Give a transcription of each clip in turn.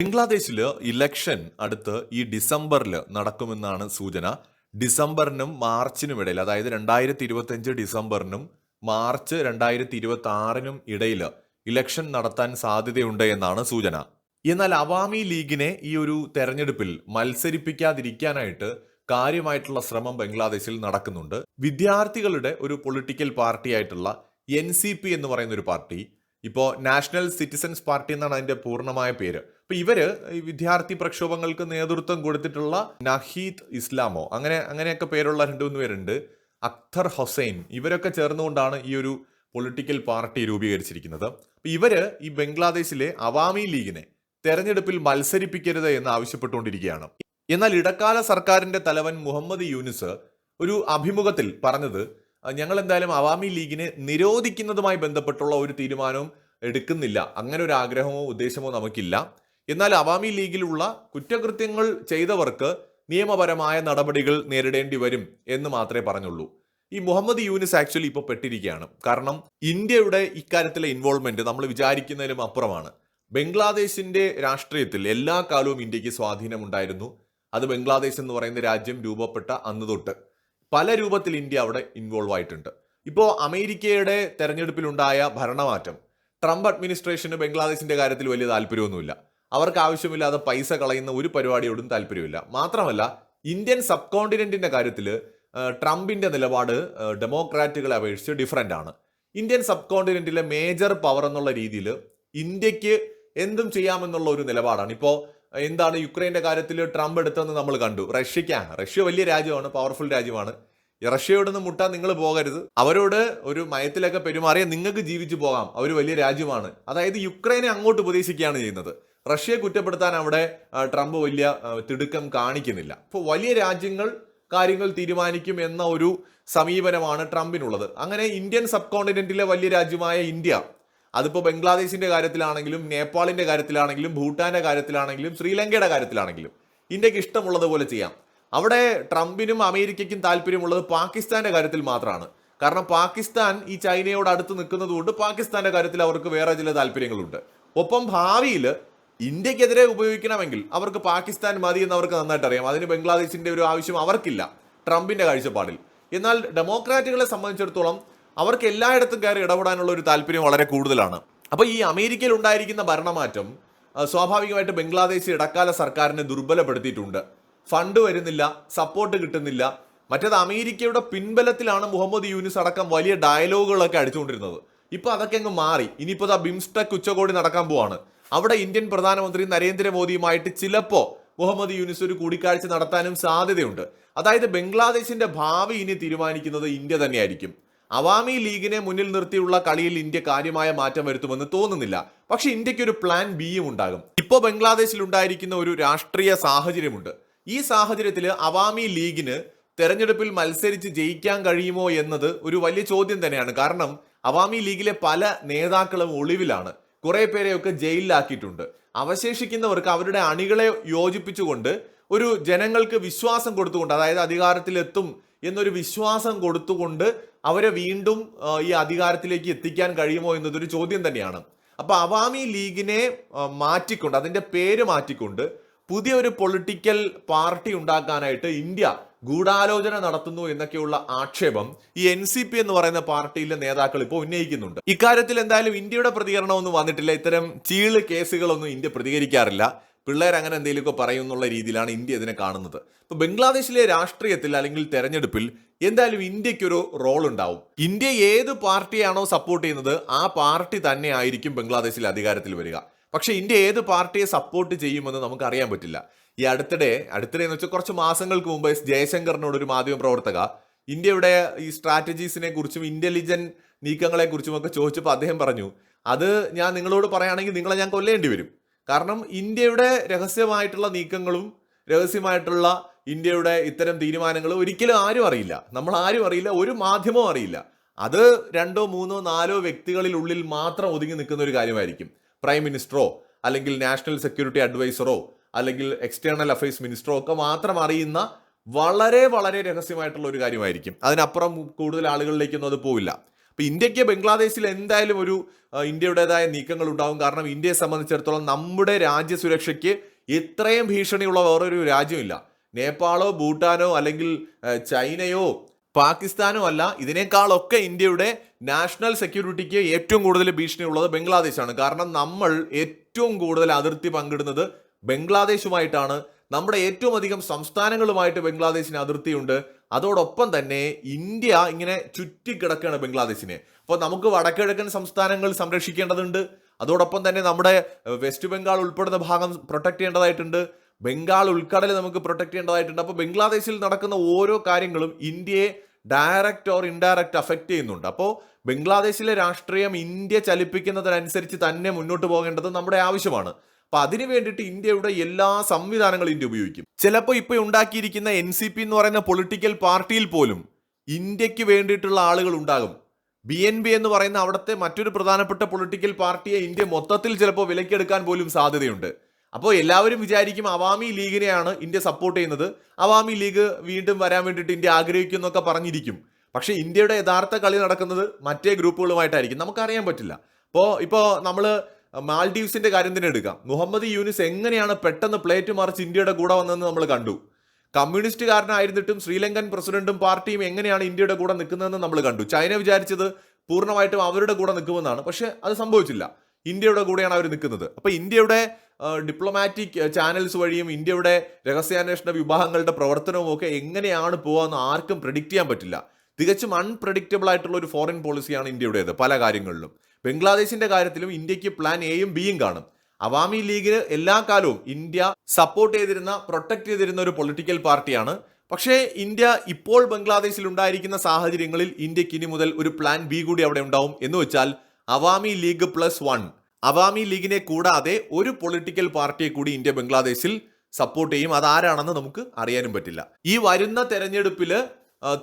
ബംഗ്ലാദേശിൽ ഇലക്ഷൻ അടുത്ത് ഈ ഡിസംബറിൽ നടക്കുമെന്നാണ് സൂചന. ഡിസംബറിനും മാർച്ചിനും ഇടയിൽ അതായത് രണ്ടായിരത്തി ഇരുപത്തി അഞ്ച് ഡിസംബറിനും മാർച്ച് രണ്ടായിരത്തി ഇരുപത്തി ആറിനും ഇടയിൽ ഇലക്ഷൻ നടത്താൻ സാധ്യതയുണ്ട് എന്നാണ് സൂചന. എന്നാൽ അവാമി ലീഗിനെ ഈ ഒരു തെരഞ്ഞെടുപ്പിൽ മത്സരിപ്പിക്കാതിരിക്കാനായിട്ട് കാര്യമായിട്ടുള്ള ശ്രമം ബംഗ്ലാദേശിൽ നടക്കുന്നുണ്ട്. വിദ്യാർത്ഥികളുടെ ഒരു പൊളിറ്റിക്കൽ പാർട്ടിയായിട്ടുള്ള എൻ സി പി എന്ന് പറയുന്ന ഒരു പാർട്ടി. ഇപ്പോൾ നാഷണൽ സിറ്റിസൻസ് പാർട്ടി എന്നാണ് അതിന്റെ പൂർണമായ പേര്. അപ്പൊ ഇവർ ഈ വിദ്യാർത്ഥി പ്രക്ഷോഭങ്ങൾക്ക് നേതൃത്വം കൊടുത്തിട്ടുള്ള നഹീദ് ഇസ്ലാമോ അങ്ങനെ അങ്ങനെയൊക്കെ പേരുള്ള രണ്ട് മൂന്ന് പേരുണ്ട്. അക്തർ ഹൊസൈൻ ഇവരൊക്കെ ചേർന്നുകൊണ്ടാണ് ഈ ഒരു പൊളിറ്റിക്കൽ പാർട്ടി രൂപീകരിച്ചിരിക്കുന്നത്. അപ്പൊ ഇവർ ഈ ബംഗ്ലാദേശിലെ അവാമി ലീഗിനെ തെരഞ്ഞെടുപ്പിൽ മത്സരിപ്പിക്കരുത് എന്ന് ആവശ്യപ്പെട്ടുകൊണ്ടിരിക്കുകയാണ്. എന്നാൽ ഇടക്കാല സർക്കാരിന്റെ തലവൻ മുഹമ്മദ് യൂനിസ് ഒരു അഭിമുഖത്തിൽ പറഞ്ഞത് ഞങ്ങൾ എന്തായാലും അവാമി ലീഗിനെ നിരോധിക്കുന്നതുമായി ബന്ധപ്പെട്ടുള്ള ഒരു തീരുമാനവും എടുക്കുന്നില്ല. അങ്ങനെ ഒരു ആഗ്രഹമോ ഉദ്ദേശമോ നമുക്കില്ല. എന്നാൽ അവാമി ലീഗിലുള്ള കുറ്റകൃത്യങ്ങൾ ചെയ്തവർക്ക് നിയമപരമായ നടപടികൾ നേരിടേണ്ടി വരും എന്ന് മാത്രമേ പറഞ്ഞുള്ളൂ. ഈ മുഹമ്മദ് യൂനിസ് ആക്ച്വലി ഇപ്പോൾ പെട്ടിരിക്കുകയാണ്. കാരണം ഇന്ത്യയുടെ ഇക്കാര്യത്തിലെ ഇൻവോൾവ്മെന്റ് നമ്മൾ വിചാരിക്കുന്നതിലും അപ്പുറമാണ്. ബംഗ്ലാദേശിന്റെ രാഷ്ട്രീയത്തിൽ എല്ലാ കാലവും ഇന്ത്യയ്ക്ക് സ്വാധീനമുണ്ടായിരുന്നു. അത് ബംഗ്ലാദേശ് എന്ന് പറയുന്ന രാജ്യം രൂപപ്പെട്ട അന്ന് തൊട്ട് പല രൂപത്തിൽ ഇന്ത്യ അവിടെ ഇൻവോൾവ് ആയിട്ടുണ്ട്. ഇപ്പോൾ അമേരിക്കയുടെ തെരഞ്ഞെടുപ്പിലുണ്ടായ ഭരണമാറ്റം. ട്രംപ് അഡ്മിനിസ്ട്രേഷന് ബംഗ്ലാദേശിന്റെ കാര്യത്തിൽ വലിയ താല്പര്യമൊന്നുമില്ല. അവർക്ക് ആവശ്യമില്ലാതെ പൈസ കളയുന്ന ഒരു പരിപാടിയോടും താല്പര്യമില്ല. മാത്രമല്ല ഇന്ത്യൻ സബ് കോണ്ടിനെന്റിന്റെ കാര്യത്തിൽ ട്രംപിന്റെ നിലപാട് ഡെമോക്രാറ്റുകളെ അപേക്ഷിച്ച് ഡിഫറന്റ് ആണ്. ഇന്ത്യൻ സബ് കോണ്ടിനെന്റിലെ മേജർ പവർ എന്നുള്ള രീതിയിൽ ഇന്ത്യയ്ക്ക് എന്തും ചെയ്യാമെന്നുള്ള ഒരു നിലപാടാണ്. ഇപ്പോൾ എന്താണ് യുക്രൈന്റെ കാര്യത്തിൽ ട്രംപ് എടുത്തതെന്ന് നമ്മൾ കണ്ടു. റഷ്യക്കാണ്. റഷ്യ വലിയ രാജ്യമാണ് പവർഫുൾ രാജ്യമാണ്. ഈ റഷ്യയോടൊന്നും മുട്ടാൻ നിങ്ങൾ പോകരുത്. അവരോട് ഒരു മയത്തിലൊക്കെ പെരുമാറിയാൽ നിങ്ങൾക്ക് ജീവിച്ചു പോകാം. അവർ വലിയ രാജ്യമാണ്. അതായത് യുക്രൈനെ അങ്ങോട്ട് ഉപദേശിക്കുകയാണ് ചെയ്യുന്നത്. റഷ്യയെ കുറ്റപ്പെടുത്താൻ അവിടെ ട്രംപ് വലിയ തിടുക്കം കാണിക്കുന്നില്ല. അപ്പോൾ വലിയ രാജ്യങ്ങൾ കാര്യങ്ങൾ തീരുമാനിക്കും എന്ന ഒരു സമീപനമാണ് ട്രംപിനുള്ളത്. അങ്ങനെ ഇന്ത്യൻ സബ് കോണ്ടിനെന്റിലെ വലിയ രാജ്യമായ ഇന്ത്യ അതിപ്പോൾ ബംഗ്ലാദേശിന്റെ കാര്യത്തിലാണെങ്കിലും നേപ്പാളിന്റെ കാര്യത്തിലാണെങ്കിലും ഭൂട്ടാന്റെ കാര്യത്തിലാണെങ്കിലും ശ്രീലങ്കയുടെ കാര്യത്തിലാണെങ്കിലും ഇന്ത്യയ്ക്ക് ഇഷ്ടമുള്ളതുപോലെ ചെയ്യാം. അവിടെ ട്രംപിനും അമേരിക്കയ്ക്കും താല്പര്യമുള്ളത് പാകിസ്ഥാന്റെ കാര്യത്തിൽ മാത്രമാണ്. കാരണം പാകിസ്ഥാൻ ഈ ചൈനയോട് അടുത്ത് നിൽക്കുന്നതുകൊണ്ട് പാകിസ്ഥാന്റെ കാര്യത്തിൽ അവർക്ക് വേറെ ചില താല്പര്യങ്ങളുണ്ട്. ഒപ്പം ഭാവിയിൽ ഇന്ത്യക്കെതിരെ ഉപയോഗിക്കണമെങ്കിൽ അവർക്ക് പാകിസ്ഥാൻ മതി എന്ന് അവർക്ക് നന്നായിട്ട് അറിയാം അതിന് ബംഗ്ലാദേശിന്റെ ഒരു ആവശ്യം അവർക്കില്ല ട്രംപിന്റെ കാഴ്ചപ്പാടിൽ. എന്നാൽ ഡെമോക്രാറ്റുകളെ സംബന്ധിച്ചിടത്തോളം അവർക്ക് എല്ലായിടത്തും കയറി ഇടപെടാനുള്ള ഒരു താല്പര്യം വളരെ കൂടുതലാണ്. അപ്പൊ ഈ അമേരിക്കയിൽ ഉണ്ടായിരിക്കുന്ന ഭരണമാറ്റം സ്വാഭാവികമായിട്ട് ബംഗ്ലാദേശ് ഇടക്കാല സർക്കാരിനെ ദുർബലപ്പെടുത്തിയിട്ടുണ്ട്. ഫണ്ട് വരുന്നില്ല സപ്പോർട്ട് കിട്ടുന്നില്ല. മറ്റേത് അമേരിക്കയുടെ പിൻബലത്തിലാണ് മുഹമ്മദ് യൂനിസ് അടക്കം വലിയ ഡയലോഗുകളൊക്കെ അടിച്ചുകൊണ്ടിരുന്നത്. ഇപ്പൊ അതൊക്കെ അങ്ങ് മാറി. ഇനിയിപ്പോ ആ ബിംസ്റ്റെക് ഉച്ചകോടി നടക്കാൻ പോവാണ്. അവിടെ ഇന്ത്യൻ പ്രധാനമന്ത്രി നരേന്ദ്രമോദിയുമായിട്ട് ചിലപ്പോൾ മുഹമ്മദ് യൂനിസ് ഒരു കൂടിക്കാഴ്ച നടത്താനും സാധ്യതയുണ്ട്. അതായത് ബംഗ്ലാദേശിന്റെ ഭാവി ഇനി തീരുമാനിക്കുന്നത് ഇന്ത്യ തന്നെയായിരിക്കും. അവാമി ലീഗിനെ മുന്നിൽ നിർത്തിയുള്ള കളിയിൽ ഇന്ത്യ കാര്യമായ മാറ്റം വരുത്തുമെന്ന് തോന്നുന്നില്ല. പക്ഷേ ഇന്ത്യയ്ക്ക് ഒരു പ്ലാൻ ബിയും ഉണ്ടാകും. ഇപ്പോൾ ബംഗ്ലാദേശിൽ ഉണ്ടായിരിക്കുന്ന ഒരു രാഷ്ട്രീയ സാഹചര്യമുണ്ട്. ഈ സാഹചര്യത്തിൽ അവാമി ലീഗിന് തെരഞ്ഞെടുപ്പിൽ മത്സരിച്ച് ജയിക്കാൻ കഴിയുമോ എന്നത് ഒരു വലിയ ചോദ്യം തന്നെയാണ്. കാരണം അവാമി ലീഗിലെ പല നേതാക്കളും ഒളിവിലാണ്. കുറെ പേരെയൊക്കെ ജയിലിലാക്കിയിട്ടുണ്ട്. അവശേഷിക്കുന്നവർക്ക് അവരുടെ അണികളെ യോജിപ്പിച്ചുകൊണ്ട് ഒരു ജനങ്ങൾക്ക് വിശ്വാസം കൊടുത്തുകൊണ്ട് അതായത് അധികാരത്തിലെത്തും എന്നൊരു വിശ്വാസം കൊടുത്തുകൊണ്ട് അവരെ വീണ്ടും ഈ അധികാരത്തിലേക്ക് എത്തിക്കാൻ കഴിയുമോ എന്നതൊരു ചോദ്യം തന്നെയാണ്. അപ്പോൾ അവാമി ലീഗിനെ മാറ്റിക്കൊണ്ട് അതിന്റെ പേര് മാറ്റിക്കൊണ്ട് പുതിയ ഒരു പൊളിറ്റിക്കൽ പാർട്ടി ഉണ്ടാക്കാനായിട്ട് ഇന്ത്യ ഗൂഢാലോചന നടത്തുന്നു എന്നൊക്കെയുള്ള ആക്ഷേപം ഈ എൻ സി പി എന്ന് പറയുന്ന പാർട്ടിയിലെ നേതാക്കൾ ഇപ്പോൾ ഉന്നയിക്കുന്നുണ്ട്. ഇക്കാര്യത്തിൽ എന്തായാലും ഇന്ത്യയുടെ പ്രതികരണമൊന്നും വന്നിട്ടില്ല. ഇത്തരം ചീൾ കേസുകളൊന്നും ഇന്ത്യ പ്രതികരിക്കാറില്ല. പിള്ളേർ അങ്ങനെ എന്തെങ്കിലുമൊക്കെ പറയും എന്നുള്ള രീതിയിലാണ് ഇന്ത്യ ഇതിനെ കാണുന്നത്. ഇപ്പൊ ബംഗ്ലാദേശിലെ രാഷ്ട്രീയത്തിൽ അല്ലെങ്കിൽ തെരഞ്ഞെടുപ്പിൽ എന്തായാലും ഇന്ത്യക്കൊരു റോൾ ഉണ്ടാവും. ഇന്ത്യ ഏത് പാർട്ടിയാണോ സപ്പോർട്ട് ചെയ്യുന്നത് ആ പാർട്ടി തന്നെ ആയിരിക്കും ബംഗ്ലാദേശിൽ അധികാരത്തിൽ വരിക. പക്ഷെ ഇന്ത്യ ഏത് പാർട്ടിയെ സപ്പോർട്ട് ചെയ്യുമെന്ന് നമുക്ക് അറിയാൻ പറ്റില്ല. ഈ അടുത്തിടെ അടുത്തിടെ എന്ന് വെച്ചാൽ കുറച്ച് മാസങ്ങൾക്ക് മുമ്പ് ജയശങ്കറിനോട് ഒരു മാധ്യമ പ്രവർത്തക ഇന്ത്യയുടെ ഈ സ്ട്രാറ്റജീസിനെ കുറിച്ചും ഇന്റലിജന്റ് നീക്കങ്ങളെ കുറിച്ചും ഒക്കെ ചോദിച്ചപ്പോൾ അദ്ദേഹം പറഞ്ഞു അത് ഞാൻ നിങ്ങളോട് പറയുകയാണെങ്കിൽ നിങ്ങളെ ഞാൻ കൊല്ലേണ്ടി വരും. കാരണം ഇന്ത്യയുടെ രഹസ്യമായിട്ടുള്ള നീക്കങ്ങളും രഹസ്യമായിട്ടുള്ള ഇന്ത്യയുടെ ഇത്തരം തീരുമാനങ്ങൾ ഒരിക്കലും ആരും അറിയില്ല. നമ്മൾ ആരും അറിയില്ല ഒരു മാധ്യമവും അറിയില്ല. അത് രണ്ടോ മൂന്നോ നാലോ വ്യക്തികളിലുള്ളിൽ മാത്രം ഒതുങ്ങി നിൽക്കുന്ന ഒരു കാര്യമായിരിക്കും. പ്രൈം മിനിസ്റ്ററോ അല്ലെങ്കിൽ നാഷണൽ സെക്യൂരിറ്റി അഡ്വൈസറോ അല്ലെങ്കിൽ എക്സ്റ്റേണൽ അഫയേഴ്സ് മിനിസ്റ്ററോ ഒക്കെ മാത്രം അറിയുന്ന വളരെ വളരെ രഹസ്യമായിട്ടുള്ള ഒരു കാര്യമായിരിക്കും. അതിനപ്പുറം കൂടുതൽ ആളുകളിലേക്കൊന്നും അത് പോവില്ല. അപ്പോൾ ഇന്ത്യയ്ക്ക് ബംഗ്ലാദേശിൽ എന്തായാലും ഒരു ഇന്ത്യയുടേതായ നീക്കങ്ങൾ ഉണ്ടാവും. കാരണം ഇന്ത്യയെ സംബന്ധിച്ചിടത്തോളം നമ്മുടെ രാജ്യസുരക്ഷയ്ക്ക് ഇത്രയും ഭീഷണിയുള്ള വേറൊരു രാജ്യമില്ല. നേപ്പാളോ ഭൂട്ടാനോ അല്ലെങ്കിൽ ചൈനയോ പാകിസ്ഥാനോ അല്ല ഇതിനേക്കാളൊക്കെ ഇന്ത്യയുടെ നാഷണൽ സെക്യൂരിറ്റിക്ക് ഏറ്റവും കൂടുതൽ ഭീഷണിയുള്ളത് ബംഗ്ലാദേശാണ്. കാരണം നമ്മൾ ഏറ്റവും കൂടുതൽ അതിർത്തി പങ്കിടുന്നത് ബംഗ്ലാദേശുമായിട്ടാണ്. നമ്മുടെ ഏറ്റവും അധികം സംസ്ഥാനങ്ങളുമായിട്ട് ബംഗ്ലാദേശിന് അതിർത്തിയുണ്ട്. അതോടൊപ്പം തന്നെ ഇന്ത്യ ഇങ്ങനെ ചുറ്റിക്കിടക്കുകയാണ് ബംഗ്ലാദേശിനെ. അപ്പോൾ നമുക്ക് വടക്കിഴക്കൻ സംസ്ഥാനങ്ങൾ സംരക്ഷിക്കേണ്ടതുണ്ട്. അതോടൊപ്പം തന്നെ നമ്മുടെ വെസ്റ്റ് ബംഗാൾ ഉൾപ്പെടുന്ന ഭാഗം പ്രൊട്ടക്ട് ചെയ്യേണ്ടതായിട്ടുണ്ട്. ബംഗാൾ ഉൾക്കടൽ നമുക്ക് പ്രൊട്ടക്ട് ചെയ്യേണ്ടതായിട്ടുണ്ട്. അപ്പോൾ ബംഗ്ലാദേശിൽ നടക്കുന്ന ഓരോ കാര്യങ്ങളും ഇന്ത്യയെ ഡയറക്റ്റ് ഓർ ഇൻഡയറക്റ്റ് അഫക്റ്റ് ചെയ്യുന്നുണ്ട്. അപ്പോൾ ബംഗ്ലാദേശിലെ രാഷ്ട്രീയം ഇന്ത്യ ചലിപ്പിക്കുന്നതിനനുസരിച്ച് തന്നെ മുന്നോട്ട് പോകേണ്ടത് നമ്മുടെ ആവശ്യമാണ്. അപ്പൊ അതിനു വേണ്ടിയിട്ട് ഇന്ത്യയുടെ എല്ലാ സംവിധാനങ്ങളും ഇന്ത്യ ഉപയോഗിക്കും. ചിലപ്പോൾ ഇപ്പൊ ഉണ്ടാക്കിയിരിക്കുന്ന എൻ സി പി എന്ന് പറയുന്ന പൊളിറ്റിക്കൽ പാർട്ടിയിൽ പോലും ഇന്ത്യയ്ക്ക് വേണ്ടിയിട്ടുള്ള ആളുകൾ ഉണ്ടാകും. ബി എൻ ബി എന്ന് പറയുന്ന അവിടുത്തെ മറ്റൊരു പ്രധാനപ്പെട്ട പൊളിറ്റിക്കൽ പാർട്ടിയെ ഇന്ത്യ മൊത്തത്തിൽ ചിലപ്പോൾ വിലക്കെടുക്കാൻ പോലും സാധ്യതയുണ്ട്. അപ്പോൾ എല്ലാവരും വിചാരിക്കും അവാമി ലീഗിനെയാണ് ഇന്ത്യ സപ്പോർട്ട് ചെയ്യുന്നത്. അവാമി ലീഗ് വീണ്ടും വരാൻ വേണ്ടിയിട്ട് ഇന്ത്യ ആഗ്രഹിക്കുന്നൊക്കെ പറഞ്ഞിരിക്കും. പക്ഷേ ഇന്ത്യയുടെ യഥാർത്ഥ കളി നടക്കുന്നത് മറ്റേ ഗ്രൂപ്പുകളുമായിട്ടായിരിക്കും. നമുക്കറിയാൻ പറ്റില്ല. അപ്പോൾ ഇപ്പോൾ നമ്മൾ മാൽഡീവ്സിന്റെ കാര്യം തന്നെ എടുക്കാം. മുഹമ്മദ് യൂനിസ് എങ്ങനെയാണ് പെട്ടെന്ന് പ്ലേറ്റ് മറിച്ച് ഇന്ത്യയുടെ കൂടെ വന്നതെന്ന് നമ്മൾ കണ്ടു. കമ്മ്യൂണിസ്റ്റുകാരനായിരുന്നിട്ടും ശ്രീലങ്കൻ പ്രസിഡന്റും പാർട്ടിയും എങ്ങനെയാണ് ഇന്ത്യയുടെ കൂടെ നിൽക്കുന്നതെന്ന് നമ്മൾ കണ്ടു. ചൈന വിചാരിച്ചത് പൂർണമായിട്ടും അവരുടെ കൂടെ നിൽക്കുമെന്നാണ്. പക്ഷെ അത് സംഭവിച്ചില്ല. ഇന്ത്യയുടെ കൂടെയാണ് അവർ നിൽക്കുന്നത്. അപ്പോൾ ഇന്ത്യയുടെ ഡിപ്ലോമാറ്റിക് ചാനൽസ് വഴിയും ഇന്ത്യയുടെ രഹസ്യാന്വേഷണ വിഭാഗങ്ങളുടെ പ്രവർത്തനവും ഒക്കെ എങ്ങനെയാണ് പോകാമെന്ന് ആർക്കും പ്രഡിക്റ്റ് ചെയ്യാൻ പറ്റില്ല. തികച്ചും അൺപ്രഡിക്റ്റബിൾ ആയിട്ടുള്ള ഒരു ഫോറിൻ പോളിസിയാണ് ഇന്ത്യയുടേത് പല കാര്യങ്ങളിലും. ബംഗ്ലാദേശിന്റെ കാര്യത്തിലും ഇന്ത്യയ്ക്ക് പ്ലാൻ എയും ബിയും കാണും. അവാമി ലീഗിന് എല്ലാ കാലവും ഇന്ത്യ സപ്പോർട്ട് ചെയ്തിരുന്ന പ്രൊട്ടക്ട് ചെയ്തിരുന്ന ഒരു പൊളിറ്റിക്കൽ പാർട്ടിയാണ്. പക്ഷേ ഇന്ത്യ ഇപ്പോൾ ബംഗ്ലാദേശിൽ ഉണ്ടായിരിക്കുന്ന സാഹചര്യങ്ങളിൽ ഇന്ത്യയ്ക്ക് ഇനി മുതൽ ഒരു പ്ലാൻ ബി കൂടി അവിടെ ഉണ്ടാവും. എന്ന് വെച്ചാൽ Awami league plus one Awami ലീഗിനെ കൂടാതെ ഒരു പൊളിറ്റിക്കൽ പാർട്ടിയെ കൂടി ഇന്ത്യ ബംഗ്ലാദേശിൽ സപ്പോർട്ട് ചെയ്യും. അതാരാണെന്ന് നമുക്ക് അറിയാനും പറ്റില്ല. ഈ വരുന്ന തെരഞ്ഞെടുപ്പിൽ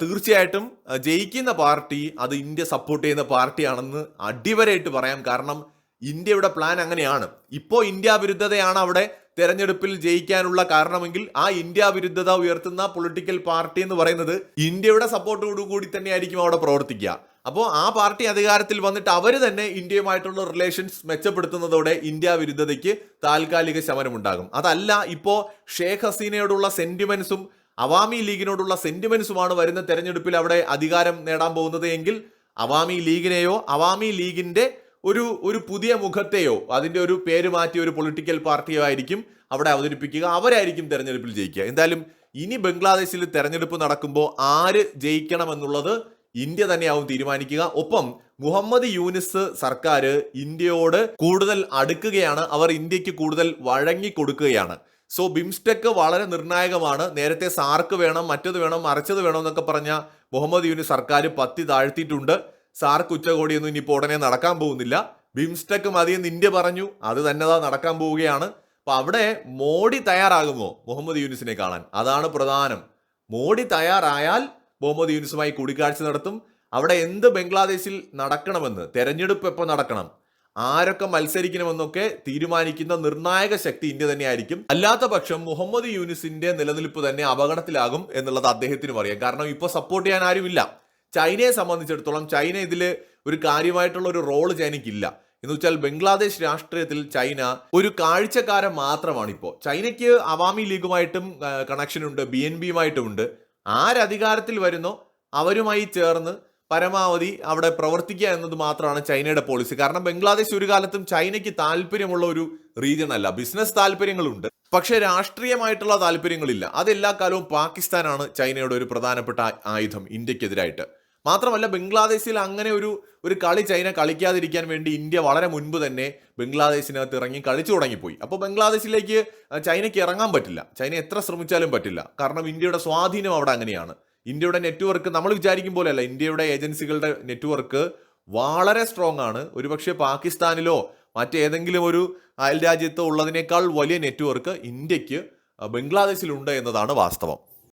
തീർച്ചയായിട്ടും ജയിക്കുന്ന പാർട്ടി അത് ഇന്ത്യ സപ്പോർട്ട് ചെയ്യുന്ന പാർട്ടിയാണെന്ന് അടിവരായിട്ട് പറയാം. കാരണം ഇന്ത്യയുടെ പ്ലാൻ അങ്ങനെയാണ്. ഇപ്പോൾ ഇന്ത്യ വിരുദ്ധതയാണ് അവിടെ തെരഞ്ഞെടുപ്പിൽ ജയിക്കാനുള്ള കാരണമെങ്കിൽ ആ ഇന്ത്യ വിരുദ്ധത ഉയർത്തുന്ന പൊളിറ്റിക്കൽ പാർട്ടി എന്ന് പറയുന്നത് ഇന്ത്യയുടെ സപ്പോർട്ടോടു കൂടി തന്നെയായിരിക്കും അവിടെ പ്രവർത്തിക്കുക. അപ്പോൾ ആ പാർട്ടി അധികാരത്തിൽ വന്നിട്ട് അവർ തന്നെ ഇന്ത്യയുമായിട്ടുള്ള റിലേഷൻസ് മെച്ചപ്പെടുത്തുന്നതോടെ ഇന്ത്യ വിരുദ്ധതയ്ക്ക് താൽക്കാലിക ശമനമുണ്ടാകും. അതല്ല ഇപ്പോൾ ഷേഖ് ഹസീനയോടുള്ള സെന്റിമെന്റ്സും അവാമി ലീഗിനോടുള്ള സെന്റിമെന്റ്സുമാണ് വരുന്ന തെരഞ്ഞെടുപ്പിൽ അവിടെ അധികാരം നേടാൻ പോകുന്നത് എങ്കിൽ അവാമി ലീഗിനെയോ അവാമി ലീഗിന്റെ ഒരു ഒരു പുതിയ മുഖത്തെയോ അതിന്റെ ഒരു പേര് മാറ്റിയ ഒരു പൊളിറ്റിക്കൽ പാർട്ടിയോ ആയിരിക്കും അവിടെ അവതരിപ്പിക്കുക. അവരായിരിക്കും തെരഞ്ഞെടുപ്പിൽ ജയിക്കുക. എന്തായാലും ഇനി ബംഗ്ലാദേശിൽ തെരഞ്ഞെടുപ്പ് നടക്കുമ്പോൾ ആര് ജയിക്കണമെന്നുള്ളത് ഇന്ത്യ തന്നെയാവും തീരുമാനിക്കുക. ഒപ്പം മുഹമ്മദ് യൂനിസ് സർക്കാർ ഇന്ത്യയോട് കൂടുതൽ അടുക്കുകയാണ്. അവർ ഇന്ത്യയ്ക്ക് കൂടുതൽ വഴങ്ങി കൊടുക്കുകയാണ് സോ ബിംസ്റ്റെക്ക് വളരെ നിർണായകമാണ്. നേരത്തെ സാർക്ക് വേണം മറ്റത് വേണം മറിച്ചത് വേണം എന്നൊക്കെ പറഞ്ഞ മുഹമ്മദ് യൂനിസ് സർക്കാർ പത്തി താഴ്ത്തിയിട്ടുണ്ട്. സാർക്ക് ഉച്ചകോടിയൊന്നും ഇനിയിപ്പോൾ ഉടനെ നടക്കാൻ പോകുന്നില്ല. ബിംസ്റ്റെക്ക് മതിയെന്ന് ഇന്ത്യ പറഞ്ഞു. അത് തന്നെതാ നടക്കാൻ പോവുകയാണ്. അപ്പൊ അവിടെ മോഡി തയ്യാറാകുമോ മുഹമ്മദ് യൂനിസിനെ കാണാൻ? അതാണ് പ്രധാനം. മോഡി തയ്യാറായാൽ മുഹമ്മദ് യൂനിസുമായി കൂടിക്കാഴ്ച നടത്തും. അവിടെ എന്ത് ബംഗ്ലാദേശിൽ നടക്കണമെന്ന് തെരഞ്ഞെടുപ്പ് എപ്പോൾ നടക്കണം ആരൊക്കെ മത്സരിക്കണമെന്നൊക്കെ തീരുമാനിക്കുന്ന നിർണായക ശക്തി ഇന്ത്യ തന്നെയായിരിക്കും. അല്ലാത്ത പക്ഷം മുഹമ്മദ് യൂനിസിന്റെ നിലനിൽപ്പ് തന്നെ അപകടത്തിലാകും എന്നുള്ളത് അദ്ദേഹത്തിനും അറിയാം. കാരണം ഇപ്പോൾ സപ്പോർട്ട് ചെയ്യാൻ ആരുമില്ല. ചൈനയെ സംബന്ധിച്ചിടത്തോളം ചൈന ഇതിൽ ഒരു കാര്യമായിട്ടുള്ള ഒരു റോൾ ചൈനയ്ക്കില്ല എന്ന് വെച്ചാൽ ബംഗ്ലാദേശ് രാഷ്ട്രീയത്തിൽ ചൈന ഒരു കാഴ്ചക്കാരൻ മാത്രമാണ് ഇപ്പോൾ ചൈനയ്ക്ക് അവാമി ലീഗുമായിട്ടും കണക്ഷൻ ഉണ്ട് ബി എൻ ബിയുമായിട്ടും ഉണ്ട്. ആരധികാരത്തിൽ വരുന്നോ അവരുമായി ചേർന്ന് പരമാവധി അവിടെ പ്രവർത്തിക്കുക എന്നത് മാത്രമാണ് ചൈനയുടെ പോളിസി കാരണം ബംഗ്ലാദേശ് ഒരു കാലത്തും ചൈനയ്ക്ക് താല്പര്യമുള്ള ഒരു റീജിയൺ അല്ല. ബിസിനസ് താല്പര്യങ്ങളുണ്ട്. പക്ഷേ രാഷ്ട്രീയമായിട്ടുള്ള താല്പര്യങ്ങളില്ല. അതെല്ലാ കാലവും പാകിസ്ഥാനാണ് ചൈനയുടെ ഒരു പ്രധാനപ്പെട്ട ആയുധം ഇന്ത്യക്കെതിരായിട്ട്. മാത്രമല്ല ബംഗ്ലാദേശിൽ അങ്ങനെ ഒരു ഒരു കളി ചൈന കളിക്കാതിരിക്കാൻ വേണ്ടി ഇന്ത്യ വളരെ മുൻപ് തന്നെ ബംഗ്ലാദേശിനകത്ത് ഇറങ്ങി കളിച്ചു തുടങ്ങിപ്പോയി. അപ്പോൾ ബംഗ്ലാദേശിലേക്ക് ചൈനയ്ക്ക് ഇറങ്ങാൻ പറ്റില്ല. ചൈന എത്ര ശ്രമിച്ചാലും പറ്റില്ല. കാരണം ഇന്ത്യയുടെ സ്വാധീനം അവിടെ അങ്ങനെയാണ്. ഇന്ത്യയുടെ നെറ്റ്വർക്ക് നമ്മൾ വിചാരിക്കും പോലെയല്ല ഇന്ത്യയുടെ ഏജൻസികളുടെ നെറ്റ്വർക്ക് വളരെ സ്ട്രോങ് ആണ്. ഒരുപക്ഷെ പാകിസ്ഥാനിലോ മറ്റേതെങ്കിലും ഒരു അയൽ രാജ്യത്തോ ഉള്ളതിനേക്കാൾ വലിയ നെറ്റ്വർക്ക് ഇന്ത്യയ്ക്ക് ബംഗ്ലാദേശിലുണ്ട് എന്നതാണ് വാസ്തവം.